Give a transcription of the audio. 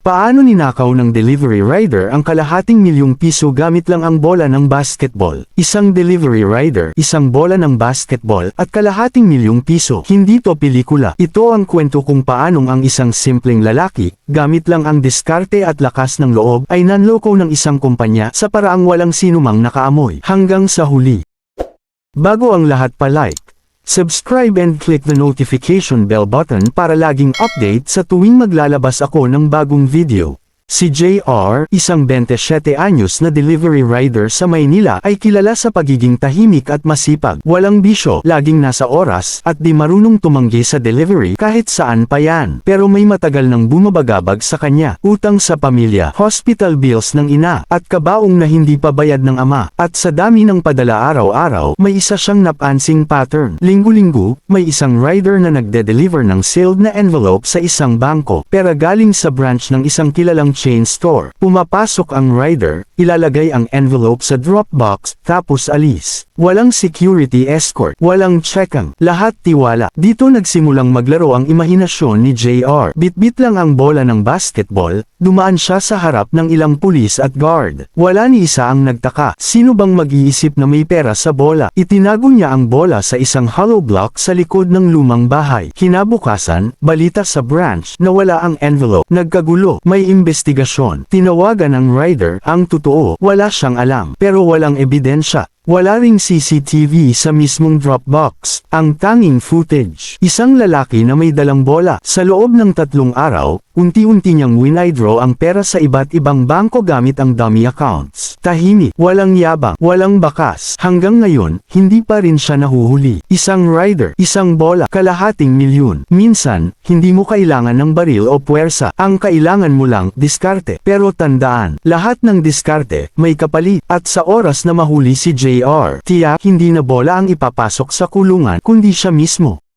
Paano ninakaw ng delivery rider ang kalahating milyong piso gamit lang ang bola ng basketball? Isang delivery rider, isang bola ng basketball, at kalahating milyong piso. Hindi to pelikula. Ito ang kwento kung paanong ang isang simpleng lalaki, gamit lang ang diskarte at lakas ng loob, ay nanloko ng isang kumpanya sa paraang walang sinumang nakaamoy. Hanggang sa huli. Bago ang lahat pa-like, subscribe and click the notification bell button para laging update sa tuwing maglalabas ako ng bagong video. Si JR, isang 27 anyos na delivery rider sa Maynila ay kilala sa pagiging tahimik at masipag. Walang bisyo, laging nasa oras, at di marunong tumanggi sa delivery kahit saan pa yan. Pero may matagal nang bumabagabag sa kanya. Utang sa pamilya, hospital bills ng ina, at kabaong na hindi pa bayad ng ama. At sa dami ng padala araw-araw, may isa siyang napansing pattern. Linggo-linggo, may isang rider na nagde-deliver ng sealed na envelope sa isang bangko. Pera galing sa branch ng isang kilalang chain store. Pumapasok ang rider, ilalagay ang envelope sa drop box, tapos alis. Walang security escort, walang checkang, lahat tiwala. Dito nagsimulang maglaro ang imahinasyon ni JR. Bitbit lang ang bola ng basketball, dumaan siya sa harap ng ilang pulis at guard. Wala ni isa ang nagtaka. Sino bang mag-iisip na may pera sa bola? Itinago niya ang bola sa isang hollow block sa likod ng lumang bahay. Kinabukasan, balita sa branch na wala ang envelope. Nagkagulo, may investigasyon. Tinawagan ng rider, ang totoo, wala siyang alam. Pero walang ebidensya. Wala ring CCTV sa mismong Dropbox. Ang tanging footage. Isang lalaki na may dalang bola. Sa loob ng tatlong araw, unti-unti niyang winidraw ang pera sa iba't ibang bangko gamit ang dummy accounts. Tahimik, walang yabang, walang bakas. Hanggang ngayon, hindi pa rin siya nahuhuli. Isang rider, isang bola, kalahating milyon. Minsan, hindi mo kailangan ng baril o puwersa. Ang kailangan mo lang, diskarte. Pero tandaan, lahat ng diskarte, may kapalit. At sa oras na mahuli si JR, tiyak hindi na bola ang ipapasok sa kulungan, kundi siya mismo.